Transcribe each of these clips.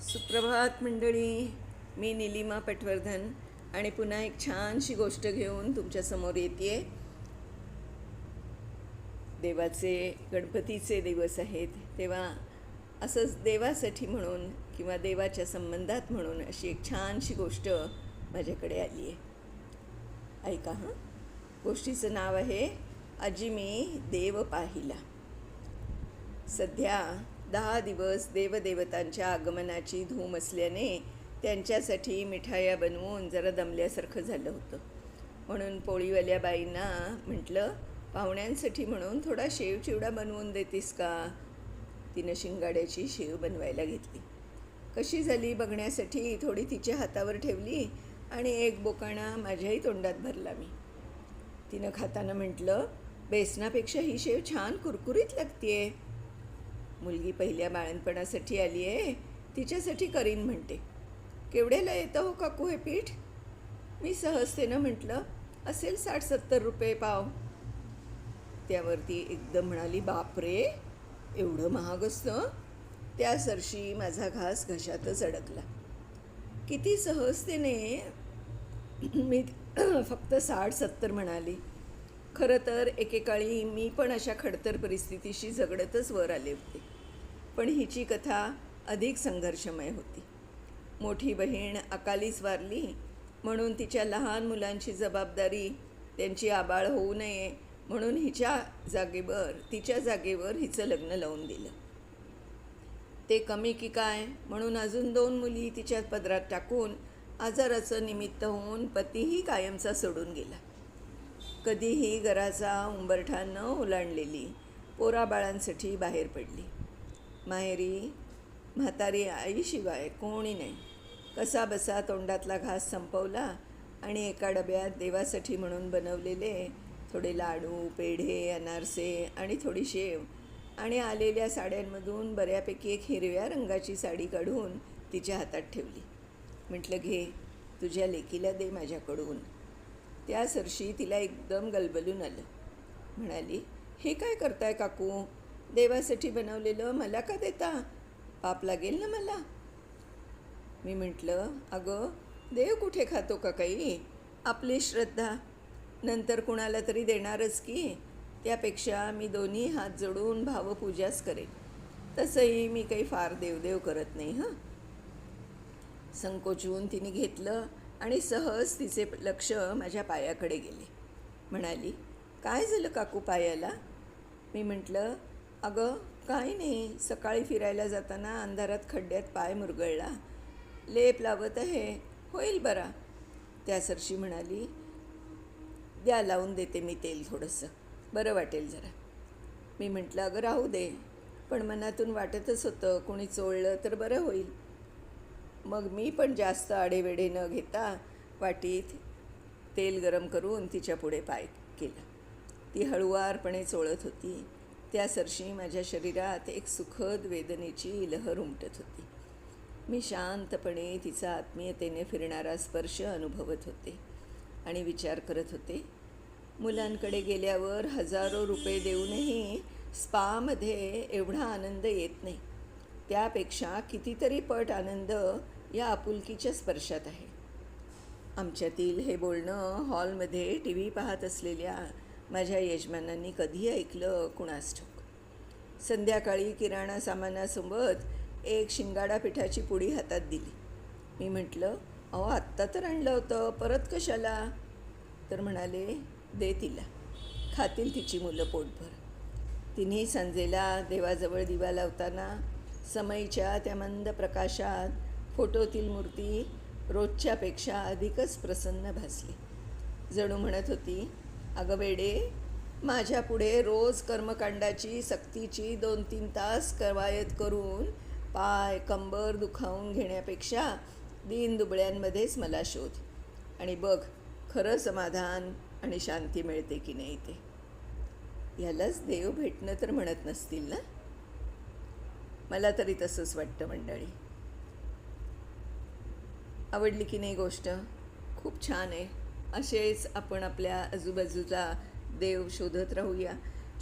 सुप्रभात मंडळी मी निलिमा पटवर्धन आणि पुन्हा एक छानशी गोष्ट घेऊन तुमच्यासमोर येते देवाचे गणपतीचे दिवस आहेत तेव्हा असंच देवासाठी म्हणून किंवा देवाच्या संबंधात म्हणून अशी एक छानशी गोष्ट माझ्याकडे आली आहे. ऐका हां. गोष्टीचं नाव आहे आजी मी देव पाहिला. सध्या दहा दिवस देवदेवतांच्या आगमनाची धूम असल्याने त्यांच्यासाठी मिठाया बनवून जरा दमल्यासारखं झालं होतं. म्हणून पोळीवाल्या बाईंना म्हटलं पाहुण्यांसाठी म्हणून थोडा शेव चिवडा बनवून देतीस का? तिनं शिंगाड्याची शेव बनवायला घेतली. कशी झाली बघण्यासाठी? थोडी तिच्या हातावर ठेवली आणि एक बोकाणा माझ्याही तोंडात भरला मी. तिनं खाताना म्हटलं बेसनापेक्षा ही शेव छान कुरकुरीत लागतेय. मुलगी पहिल्या बाळणपणासाठी आली आहे तिच्यासाठी करीन म्हणते. केवढ्याला येतं हो काकू हे पीठ? मी सहजतेनं म्हटलं असेल साठ सत्तर रुपये पाव. त्यावरती एकदम म्हणाली बापरे एवढं महाग असतं? त्या सरशी माझा घास घशातच अडकला. किती सहजतेने मी फक्त साठ सत्तर म्हणाली. खरं तर एकेकाळी मी पण अशा खडतर परिस्थितीशी झगडतच वर आले होते. पण हिची कथा अधिक संघर्षमय होती. मोठी बहीण अकालीच वारली म्हणून तिच्या लहान मुलांची जबाबदारी त्यांची आबाळ होऊ नये म्हणून हिच्या जागेवर तिच्या जागेवर हिचं लग्न लावून दिलं. ते कमी की काय म्हणून अजून दोन मुली तिच्या पदरात टाकून आजाराचं निमित्त होऊन पतीही कायमचा सोडून गेला. कधीही घराचा उंबरठा न ओलांडलेली पोराबाळांसाठी बाहेर पडली. माहेरी म्हातारी आईशिवाय कोणी नाही. कसा बसा तोंडातला घास संपवला आणि एका डब्यात देवासाठी म्हणून बनवलेले थोडे लाडू पेढे अनारसे आणि थोडी शेव आणि आलेल्या साड्यांमधून बऱ्यापैकी एक हिरव्या रंगाची साडी काढून तिच्या हातात ठेवली. म्हटलं घे तुझ्या लेकीला दे माझ्याकडून. त्या सरशी तिला एकदम गलबलून आलं. म्हणाली हे काय करताय काकू? देवासाठी बनवलेलं मला का देता? पाप लागेल ना मला? मी म्हटलं अगं देव कुठे खातो का काही? आपली श्रद्धा. नंतर कुणाला तरी देणारच की. त्यापेक्षा मी दोन्ही हात जोडून भावपूजाच करेन. तसंही मी काही फार देवदेव करत नाही हां. संकोचून तिने घेतलं आणि सहज तिचे लक्ष माझ्या पायाकडे गेले. म्हणाली काय झालं काकू पायाला? मी म्हटलं अगं काही नाही. सकाळी फिरायला जाताना अंधारात खड्ड्यात पाय मुरगळला. लेप लावत आहे. होईल बरा. त्या सरशी म्हणाली द्या लावून देते मी तेल थोडंसं. बरं वाटेल जरा. मी म्हटलं अगं राहू दे. पण मनातून वाटतच होतं कोणी चोळलं तर बरं होईल. मग मी पण जास्त आडेवेडे न घेता वाटीत तेल गरम करून तिच्या पुढे पाय केला. ती हळुवारपणे चोळत होती. त्या सरशी माझ्या शरीरात एक सुखद वेदनेची लहर उमटत होती. मी शांतपणे तिचा आत्मीयतेने फिरणारा स्पर्श अनुभवत होते आणि विचार करत होते मुलांकडे गेल्यावर हजारो रुपये देऊनही स्पामध्ये एवढा आनंद येत नाही. त्यापेक्षा कितीतरी पट आनंद या आपुलकीच्या स्पर्शात आहे. आमच्यातील हे बोलणं हॉलमध्ये टी व्ही पाहत असलेल्या माझ्या यजमानांनी कधी ऐकलं? कुणास ठोक संध्याकाळी किराणा सामानासोबत एक शिंगाडा पिठाची पुडी हातात दिली. मी म्हटलं अहो आत्ता तर आणलं होतं. परत कशाला? तर म्हणाले दे तिला. खातील तिची मुलं पोटभर. तिन्ही संजेला देवाजवळ दिवा लावताना समयीच्या त्या मंद प्रकाशात फोटोतील मूर्ती रोजच्यापेक्षा अधिकच प्रसन्न भासली. जणू म्हणत होती अगं वेडे माझ्या पुढे रोज कर्मकांडाची सक्तीची दोन तीन तास कवायत करून पाय कंबर दुखावून घेण्यापेक्षा दीन दुबळ्यांमध्येच मला शोध. आणि बघ खरं समाधान आणि शांती मिळते की नाही ते. ह्यालाच देव भेटणं तर म्हणत नसतील ना? मला तरी तसंच वाटतं मंडळी. आवडली की नाही गोष्ट? खूप छान आहे. असेच आपण आपल्या आजूबाजूला देव शोधत राहूया.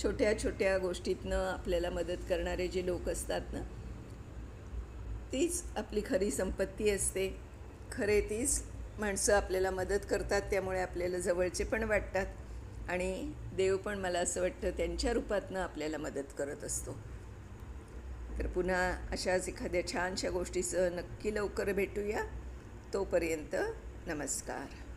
छोट्या छोट्या गोष्टीतनं आपल्याला मदत करणारे जे लोक असतात ना तीच आपली खरी संपत्ती असते. खरे तीच माणसं आपल्याला मदत करतात त्यामुळे आपल्याला जवळचे पण वाटतात. आणि देव पण मला असं वाटतं त्यांच्या रूपातनं आपल्याला मदत करत असतो. तर पुन्हा अशाच एखाद्या छानशा गोष्टीचं नक्की लवकर भेटूया. तोपर्यंत नमस्कार.